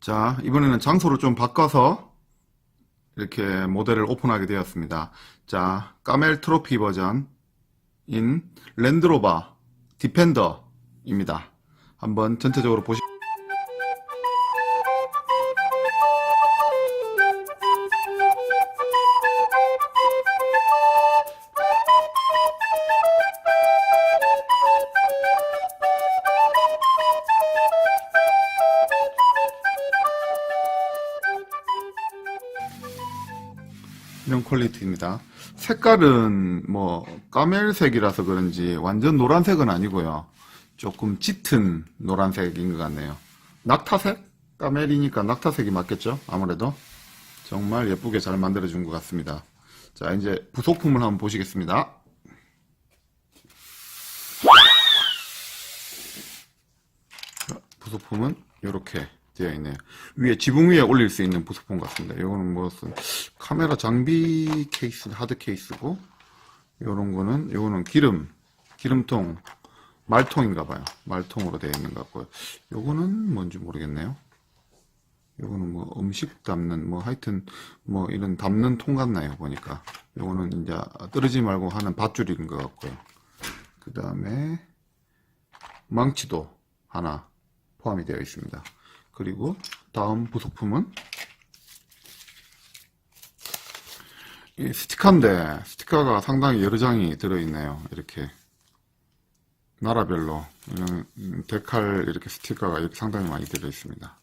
자, 이번에는 장소를 좀 바꿔서 이렇게 모델을 오픈하게 되었습니다. 자, 까멜 트로피 버전인 랜드로버 디펜더입니다. 한번 전체적으로 보시 퀄리티입니다. 색깔은 뭐 까멜색이라서 그런지 완전 노란색은 아니고요. 조금 짙은 노란색인 것 같네요. 낙타색? 까멜이니까 낙타색이 맞겠죠? 아무래도 정말 예쁘게 잘 만들어준 것 같습니다. 자 이제 부속품을 한번 보시겠습니다. 자, 부속품은 이렇게 되어 있네요. 위에 지붕 위에 올릴 수 있는 부속품 같습니다. 이거는 무슨 카메라 장비 케이스, 하드 케이스고, 요런 거는, 요거는 기름, 기름통, 말통인가 봐요. 말통으로 되어 있는 것 같고요. 요거는 뭔지 모르겠네요. 요거는 뭐 음식 담는, 뭐 하여튼, 뭐 이런 담는 통 같나요, 보니까. 요거는 이제 떨어지지 말고 하는 밧줄인 것 같고요. 그 다음에, 망치도 하나 포함이 되어 있습니다. 그리고 다음 부속품은 이 스티커인데 스티커가 상당히 여러 장이 들어있네요. 이렇게 나라별로 데칼 이렇게 스티커가 이렇게 상당히 많이 들어있습니다.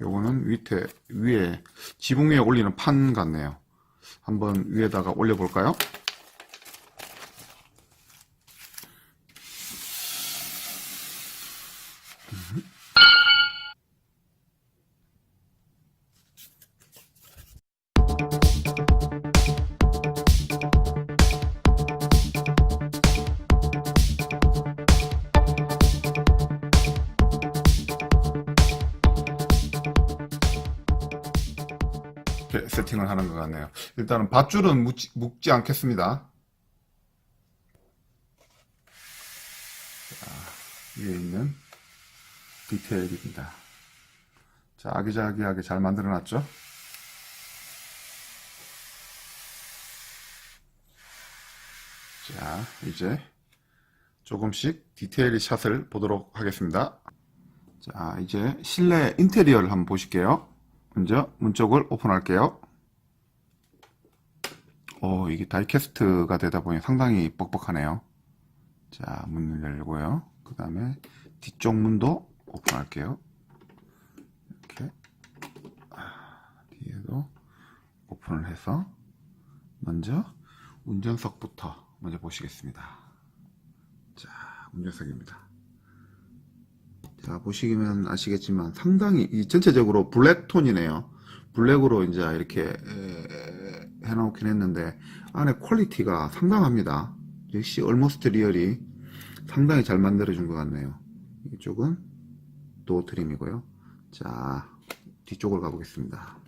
요거는 밑에 위에 지붕 위에 올리는 판 같네요. 한번 위에다가 올려볼까요? 세팅을 하는 것 같네요. 일단은 밧줄은 묻지, 묶지 않겠습니다. 자, 위에 있는 디테일입니다. 자, 아기자기하게 잘 만들어 놨죠? 자, 이제 조금씩 디테일 샷을 보도록 하겠습니다. 자, 이제 실내 인테리어를 한번 보실게요. 먼저 문 쪽을 오픈할게요. 오, 이게 다이캐스트가 되다 보니 상당히 뻑뻑하네요. 자, 문을 열고요. 그 다음에 뒤쪽 문도 오픈할게요. 이렇게 아, 뒤에도 오픈을 해서 먼저 운전석부터 먼저 보시겠습니다. 자, 운전석입니다. 자, 보시면 아시겠지만 상당히 이 전체적으로 블랙 톤이네요. 블랙으로 이제 이렇게 에, 해놓긴 했는데 안에 퀄리티가 상당합니다. 역시 얼모스트 리얼이 상당히 잘 만들어준 것 같네요. 이쪽은 도 트림이고요. 자, 뒤쪽을 가보겠습니다.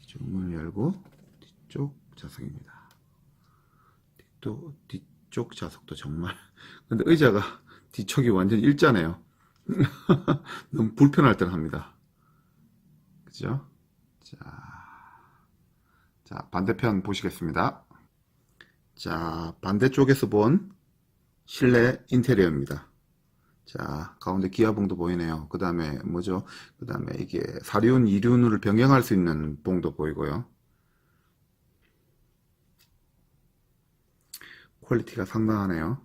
뒤쪽 문을 열고 뒤쪽 좌석입니다. 뒤쪽, 뒤쪽 좌석도 정말 근데 의자가 뒤쪽이 완전 일자네요. 너무 불편할 듯 합니다. 그죠? 자, 자, 반대편 보시겠습니다. 자, 반대쪽에서 본 실내 인테리어입니다. 자, 가운데 기아봉도 보이네요. 그 다음에 뭐죠? 그 다음에 이게 사륜, 이륜을 변경할 수 있는 봉도 보이고요. 퀄리티가 상당하네요.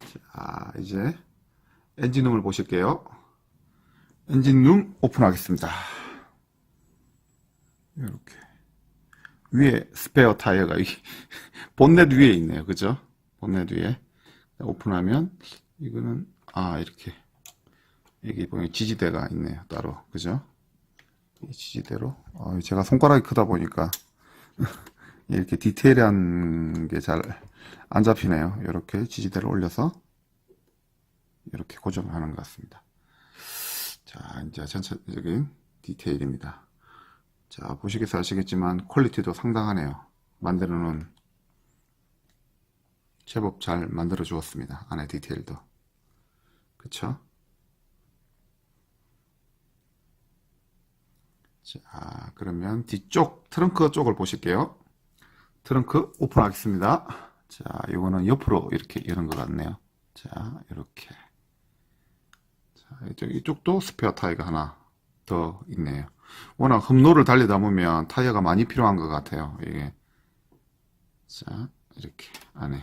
자, 이제 엔진룸을 보실게요. 엔진룸 오픈하겠습니다. 이렇게 위에 스페어 타이어가 이 본넷 위에 있네요. 그죠? 본넷 위에 오픈하면 이거는 아 이렇게 여기 보면 지지대가 있네요. 따로 그죠? 이 지지대로 어, 제가 손가락이 크다 보니까 이렇게 디테일한 게 잘 안 잡히네요. 이렇게 지지대를 올려서 이렇게 고정을 하는 것 같습니다. 자, 이제 전체적인 디테일입니다. 자, 보시겠어 아시겠지만 퀄리티도 상당하네요. 만들어 놓은 제법 잘 만들어 주었습니다. 안에 디테일도. 그쵸? 자, 그러면 뒤쪽 트렁크 쪽을 보실게요. 트렁크 오픈하겠습니다. 자, 이거는 옆으로 이렇게 여는 것 같네요. 자, 이렇게. 자, 이쪽, 이쪽도 스페어 타이어가 하나 더 있네요. 워낙 험로를 달리다 보면 타이어가 많이 필요한 것 같아요. 이게. 자, 이렇게 안에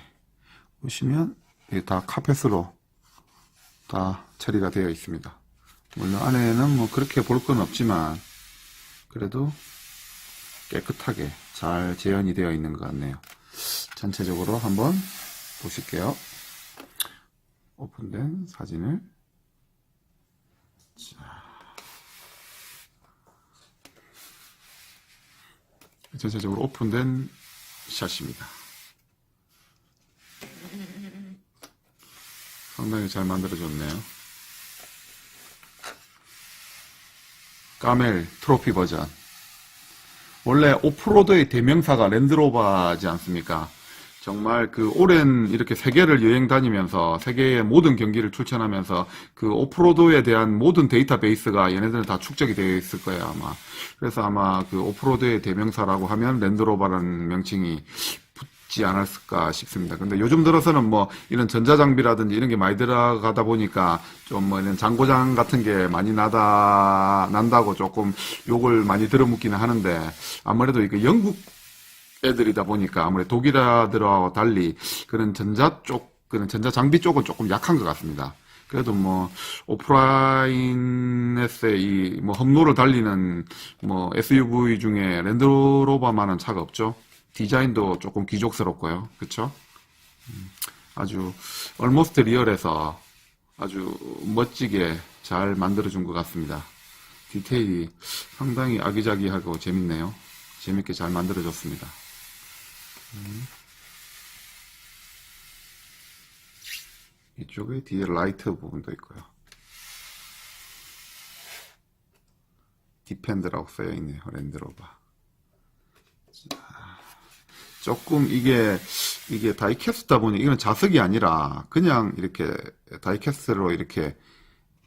보시면 이게 다 카펫으로 다 처리가 되어 있습니다. 물론 안에는 뭐 그렇게 볼 건 없지만 그래도 깨끗하게 잘 재현이 되어 있는 것 같네요. 전체적으로 한번 보실게요. 오픈된 사진을 자, 전체적으로 오픈된 샷입니다. 상당히 잘 만들어졌네요. 까멜 트로피 버전. 원래 오프로드의 대명사가 랜드로버지 않습니까? 정말 그 오랜 이렇게 세계를 여행 다니면서 세계의 모든 경기를 출전하면서 그 오프로드에 대한 모든 데이터베이스가 얘네들은 다 축적이 되어 있을 거예요, 아마. 그래서 아마 그 오프로드의 대명사라고 하면 랜드로버라는 명칭이 붙지 않았을까 싶습니다. 근데 요즘 들어서는 뭐 이런 전자장비라든지 이런 게 많이 들어가다 보니까 좀 뭐 이런 장고장 같은 게 많이 나다, 난다고 조금 욕을 많이 들어묻기는 하는데 아무래도 이거 영국 애들이다 보니까 아무래도 독일아들하고 달리 그런 전자 쪽, 그런 전자 장비 쪽은 조금 약한 것 같습니다. 그래도 뭐 오프라인에서의 이 뭐 험로를 달리는 뭐 SUV 중에 랜드로버만한 차가 없죠. 디자인도 조금 귀족스럽고요. 그쵸? 음, 아주 얼모스트 리얼해서 아주 멋지게 잘 만들어준 것 같습니다. 디테일이 상당히 아기자기하고 재밌네요. 재밌게 잘 만들어졌습니다. 이쪽에 뒤에 라이트 부분도 있고요. 디펜드라고 써여 있네요. 랜드로버. 자, 조금 이게 이게 다이캐스트다 보니 이건 자석이 아니라 그냥 이렇게 다이캐스트로 이렇게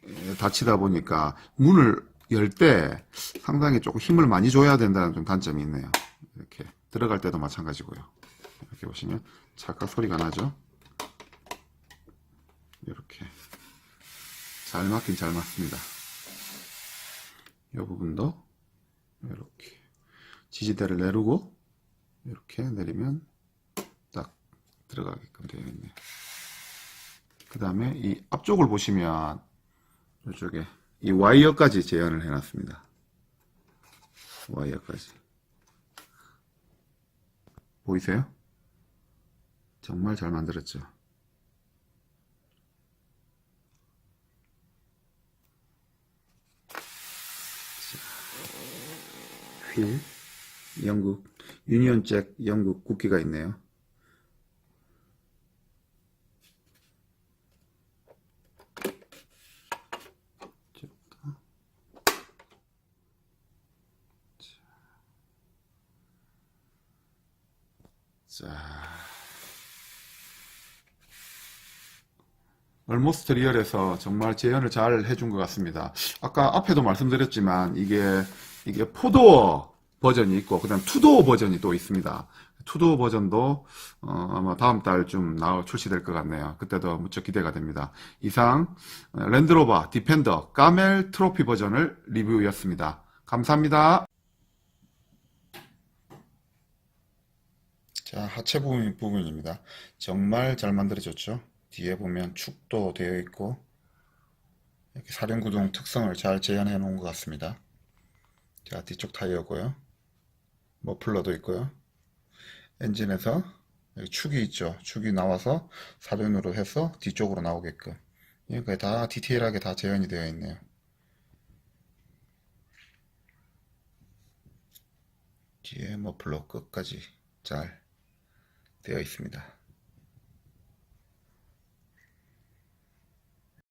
에, 닫히다 보니까 문을 열 때 상당히 조금 힘을 많이 줘야 된다는 좀 단점이 있네요. 이렇게 들어갈 때도 마찬가지고요. 이렇게 보시면 찰칵 소리가 나죠. 이렇게 잘 맞긴 잘 맞습니다. 이 부분도 이렇게 지지대를 내리고 이렇게 내리면 딱 들어가게끔 되어 있네요. 그 다음에 이 앞쪽을 보시면 이쪽에 이 와이어까지 재현을 해놨습니다. 와이어까지 보이세요? 정말 잘 만들었죠. 휠, 영국, 유니온 잭 영국 국기가 있네요. 자. 얼모스트 리얼에서 정말 재현을 잘 해준 것 같습니다. 아까 앞에도 말씀드렸지만 이게 이게 포도어 버전이 있고 그다음 투도어 버전이 또 있습니다. 투도어 버전도 어, 아마 다음 달쯤 나올 출시될 것 같네요. 그때도 무척 기대가 됩니다. 이상 어, 랜드로버 디펜더 까멜 트로피 버전을 리뷰였습니다. 감사합니다. 자, 하체 부분, 부분입니다. 정말 잘 만들어졌죠? 뒤에 보면 축도 되어 있고, 이렇게 사륜구동 특성을 잘 재현해 놓은 것 같습니다. 자, 뒤쪽 타이어고요. 머플러도 있고요. 엔진에서 축이 있죠. 축이 나와서 사륜으로 해서 뒤쪽으로 나오게끔. 여기까지 다 디테일하게 다 재현이 되어 있네요. 뒤에 머플러 끝까지 잘 되어 있습니다.